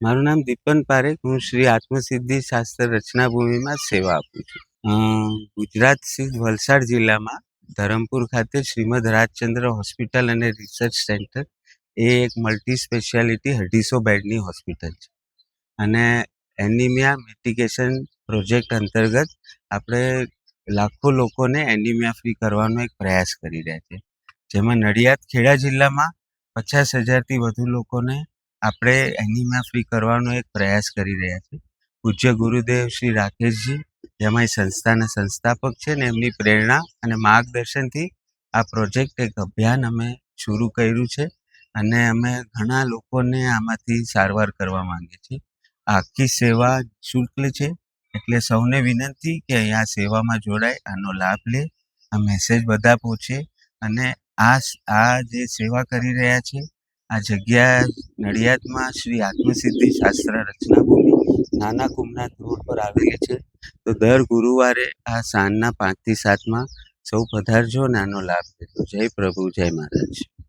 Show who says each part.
Speaker 1: મારું નામ દીપન પારેખ. હું શ્રી આત્મસિદ્ધિ શાસ્ત્ર રચના ભૂમિમાં સેવા આપું છું. ગુજરાત સ્થિત વલસાડ જિલ્લામાં ધરમપુર ખાતે શ્રીમદ રાજચંદ્ર હોસ્પિટલ અને રિસર્ચ સેન્ટર એ એક મલ્ટી સ્પેશિયાલિટી અઢીસો બેડની હોસ્પિટલ છે. અને એનિમિયા મિટિગેશન પ્રોજેક્ટ અંતર્ગત આપણે લાખો લોકોને એનિમિયા ફ્રી કરવાનો એક પ્રયાસ કરી રહ્યા છે. જેમાં નડિયાદ ખેડા જિલ્લામાં પચાસ હજારથી વધુ લોકોને આપણે એનિમિયા ફ્રી કરવાનો એક પ્રયાસ કરી રહ્યા છીએ. પૂજ્ય ગુરુદેવ શ્રી રાકેશજી, જેમાં સંસ્થાના સંસ્થાપક છે ને એમની પ્રેરણા અને માર્ગદર્શનથી આ પ્રોજેક્ટ એક અભિયાન અમે શરૂ કર્યું છે અને અમે ઘણા લોકોને આમાંથી સારવાર કરવા માંગીએ છીએ. આખી સેવા શુલ્ક છે, એટલે સૌને વિનંતી કે અહીંયા સેવામાં જોડાય, આનો લાભ લે, આ મેસેજ બધા પહોંચે અને આ આ જે સેવા કરી રહ્યા છે આ જગ્યા નડિયાદમાં શ્રી આત્મસિદ્ધિ શાસ્ત્ર રચના ભૂમિ નાના કુમનાથ રોડ પર આવેલી છે. તો દર ગુરુવારે આ સાંજના પાંચથી સાતમાં સૌ પધારજો નાનો લાભ લેજો. જય પ્રભુ, જય મહારાજ.